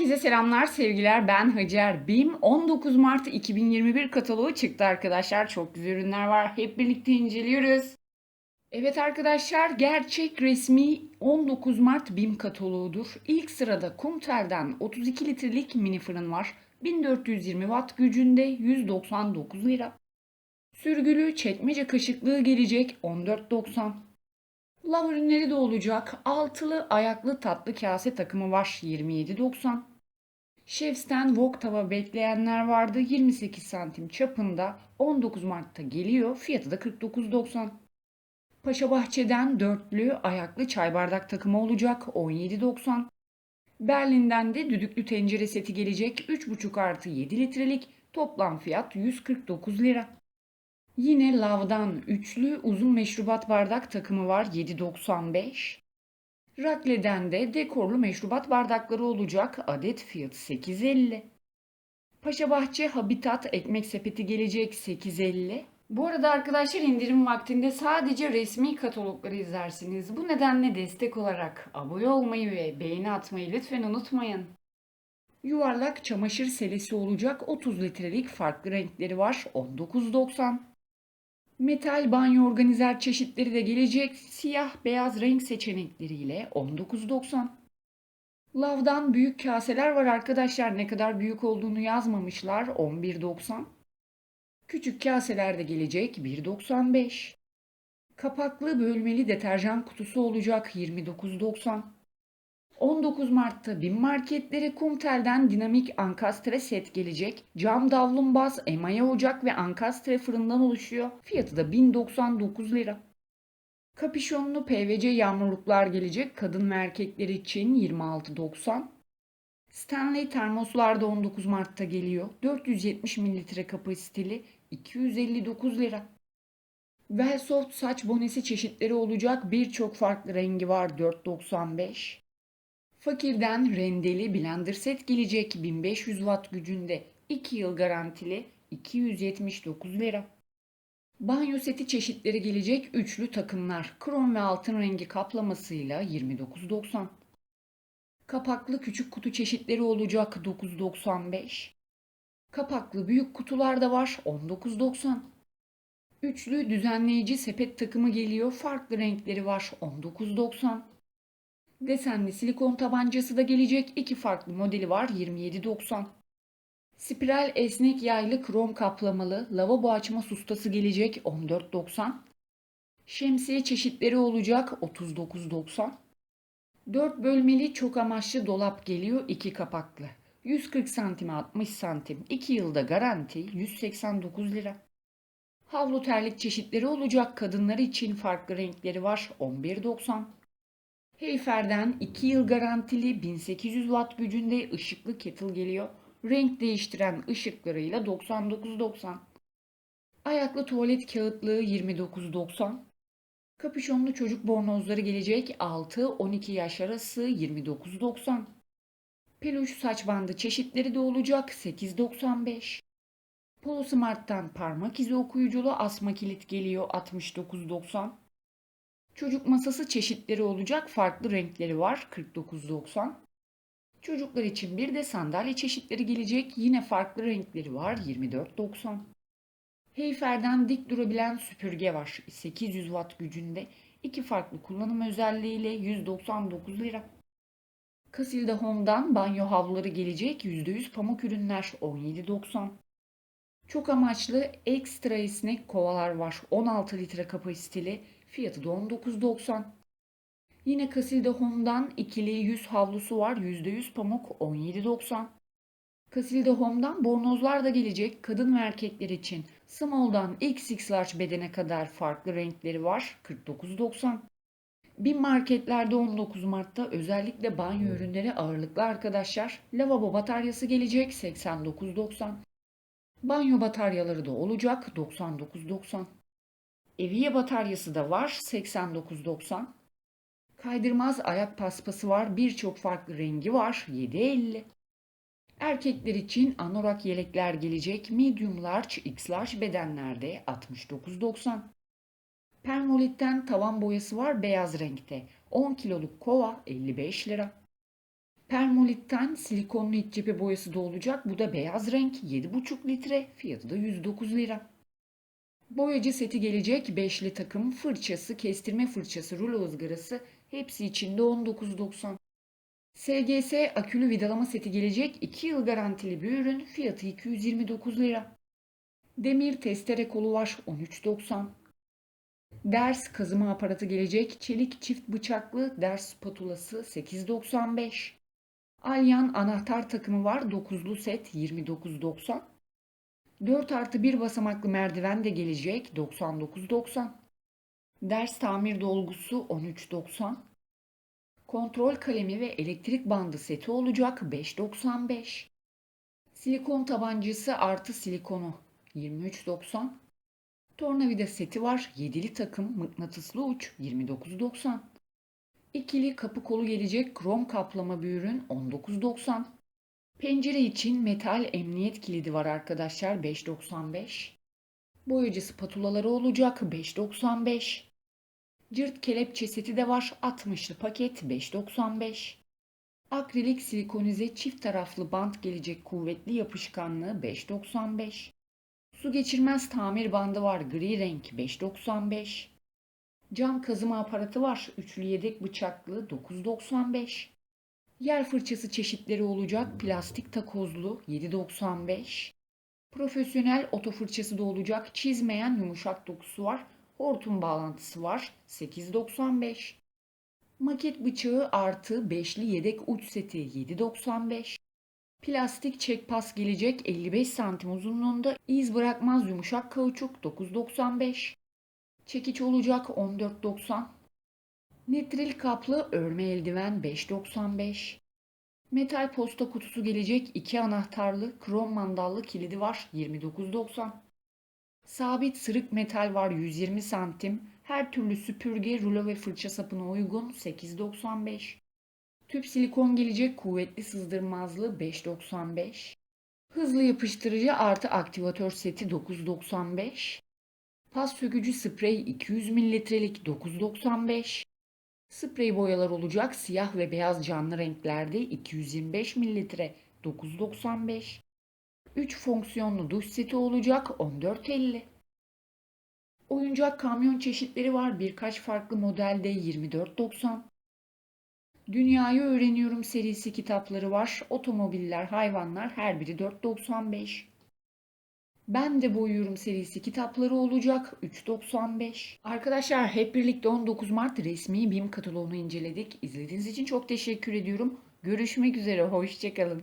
Herkese selamlar, sevgiler. Ben Hacer Bim. 19 Mart 2021 kataloğu çıktı arkadaşlar. Çok güzel ürünler var. Hep birlikte inceliyoruz. Evet arkadaşlar, gerçek resmi 19 Mart BİM kataloğudur. İlk sırada Kumtel'den 32 litrelik mini fırın var. 1420 watt gücünde 199 lira. Sürgülü çekmece kaşıklığı gelecek 14.90. Lav ürünleri de olacak. Altılı ayaklı tatlı kase takımı var 27.90. Şefsten wok tava bekleyenler vardı 28 santim çapında 19 Mart'ta geliyor fiyatı da 49.90. Paşa Bahçe'den dörtlü ayaklı çay bardak takımı olacak 17.90. Berlin'den de düdüklü tencere seti gelecek 3.5 artı 7 litrelik toplam fiyat 149 lira. Yine Lav'dan üçlü uzun meşrubat bardak takımı var 7.95. Rakle'den de dekorlu meşrubat bardakları olacak adet fiyatı 8.50. Paşabahçe Habitat ekmek sepeti gelecek 8.50. Bu arada arkadaşlar indirim vaktinde sadece resmi katalogları izlersiniz. Bu nedenle destek olarak abone olmayı ve beğeni atmayı lütfen unutmayın. Yuvarlak çamaşır selesi olacak 30 litrelik farklı renkleri var 19.90. Metal banyo organizer çeşitleri de gelecek siyah beyaz renk seçenekleriyle 19.90. Lav'dan büyük kaseler var arkadaşlar ne kadar büyük olduğunu yazmamışlar 11.90. Küçük kaseler de gelecek 1.95. Kapaklı bölmeli deterjan kutusu olacak 29.90. 19 Mart'ta BİM marketlere Kumtel'den dinamik ankastre set gelecek. Cam davlumbaz, emaye ocak ve ankastre fırından oluşuyor. Fiyatı da 1099 lira. Kapüşonlu PVC yağmurluklar gelecek kadın ve erkekler için 26.90. Stanley termoslar da 19 Mart'ta geliyor. 470 mililitre kapasiteli 259 lira. Velsoft saç bonesi çeşitleri olacak birçok farklı rengi var 4.95. Fakirden rendeli blender set gelecek 1500 watt gücünde 2 yıl garantili 279 lira. Banyo seti çeşitleri gelecek üçlü takımlar krom ve altın rengi kaplamasıyla 29.90. Kapaklı küçük kutu çeşitleri olacak 9.95. Kapaklı büyük kutular da var 19.90. Üçlü düzenleyici sepet takımı geliyor farklı renkleri var 19.90. Desenli silikon tabancası da gelecek. iki farklı modeli var 27.90. Spiral esnek yaylı krom kaplamalı lavabo açma sustası gelecek 14.90. Şemsiye çeşitleri olacak 39.90. 4 bölmeli çok amaçlı dolap geliyor 2 kapaklı. 140 santim 60 santim 2 yılda garanti 189 lira. Havlu terlik çeşitleri olacak kadınlar için farklı renkleri var 11.90. Heyfer'den 2 yıl garantili 1800 watt gücünde ışıklı kettle geliyor. Renk değiştiren ışıklarıyla 99.90. Ayaklı tuvalet kağıtlığı 29.90. Kapüşonlu çocuk bornozları gelecek 6-12 yaş arası 29.90. Peluş saç bandı çeşitleri de olacak 8.95. Polo Smart'tan parmak izi okuyuculu asma kilit geliyor 69.90. Çocuk masası çeşitleri olacak. Farklı renkleri var. 49.90. Çocuklar için bir de sandalye çeşitleri gelecek. Yine farklı renkleri var. 24.90. Heyfer'den dik durabilen süpürge var. 800 watt gücünde. iki farklı kullanım özelliğiyle 199 lira. Casilda Home'dan banyo havluları gelecek. %100 pamuk ürünler 17.90. Çok amaçlı ekstra esnek kovalar var. 16 litre kapasiteli Fiyatı da 19.90. Yine Casilda Home'dan ikili yüz havlusu var. %100 pamuk 17.90. Casilda Home'dan bornozlar da gelecek. Kadın ve erkekler için small'dan XX large bedene kadar farklı renkleri var. 49.90. Bin marketlerde 19 Mart'ta özellikle banyo ürünleri ağırlıklı arkadaşlar. Lavabo bataryası gelecek 89.90. Banyo bataryaları da olacak 99.90. Eviye bataryası da var 89.90. Kaydırmaz ayak paspası var. Birçok farklı rengi var. 7.50. Erkekler için anorak yelekler gelecek. Medium large, x large bedenlerde 69.90. Permolit'ten tavan boyası var beyaz renkte. 10 kiloluk kova 55 lira. Permolitten silikonlu iç cephe boyası da olacak. Bu da beyaz renk 7,5 litre. Fiyatı da 109 lira. Boyacı seti gelecek. Beşli takım fırçası, kestirme fırçası, rulo ızgarası hepsi içinde 19.90. SGS akülü vidalama seti gelecek. 2 yıl garantili bir ürün. Fiyatı 229 lira. Demir testere kolu var 13.90. Ders kazıma aparatı gelecek. Çelik çift bıçaklı ders spatulası 8.95. Alyan anahtar takımı var. 9'lu set 29.90. 4 artı 1 basamaklı merdiven de gelecek 99.90. Ders tamir dolgusu 13.90. Kontrol kalemi ve elektrik bandı seti olacak 5.95. Silikon tabancası artı silikonu 23.90. Tornavida seti var. 7'li takım mıknatıslı uç 29.90. İkili kapı kolu gelecek krom kaplama bir ürün 19.90. Pencere için metal emniyet kilidi var arkadaşlar 5.95. Boyacı spatulaları olacak 5.95. Cırt kelepçe seti de var 60'lı paket 5.95. Akrilik silikonize çift taraflı bant gelecek kuvvetli yapışkanlığı 5.95. Su geçirmez tamir bandı var gri renk 5.95. Cam kazıma aparatı var üçlü yedek bıçaklı 9.95. Yer fırçası çeşitleri olacak plastik takozlu 7.95. Profesyonel oto fırçası da olacak çizmeyen yumuşak dokusu var. Hortum bağlantısı var 8.95. Maket bıçağı artı beşli yedek uç seti 7.95. Plastik çekpas gelecek 55 santim uzunluğunda iz bırakmaz yumuşak kauçuk 9.95. Çekiç olacak 14.90. Nitril kaplı örme eldiven 5.95. Metal posta kutusu gelecek 2 anahtarlı krom mandallı kilidi var 29.90. Sabit sırık metal var 120 santim. Her türlü süpürge, rulo ve fırça sapına uygun 8.95. Tüp silikon gelecek kuvvetli sızdırmazlı 5.95. Hızlı yapıştırıcı artı aktivatör seti 9.95. Pas sökücü sprey 200 mililitrelik 9.95. Sprey boyalar olacak siyah ve beyaz canlı renklerde 225 mililitre 9.95. 3 fonksiyonlu duş seti olacak 14.50. Oyuncak kamyon çeşitleri var birkaç farklı modelde 24.90. Dünyayı Öğreniyorum serisi kitapları var. Otomobiller, hayvanlar her biri 4.95. Ben de boyuyorum serisi kitapları olacak 3.95. Arkadaşlar hep birlikte 19 Mart resmi BİM kataloğunu inceledik. İzlediğiniz için çok teşekkür ediyorum. Görüşmek üzere, hoşçakalın.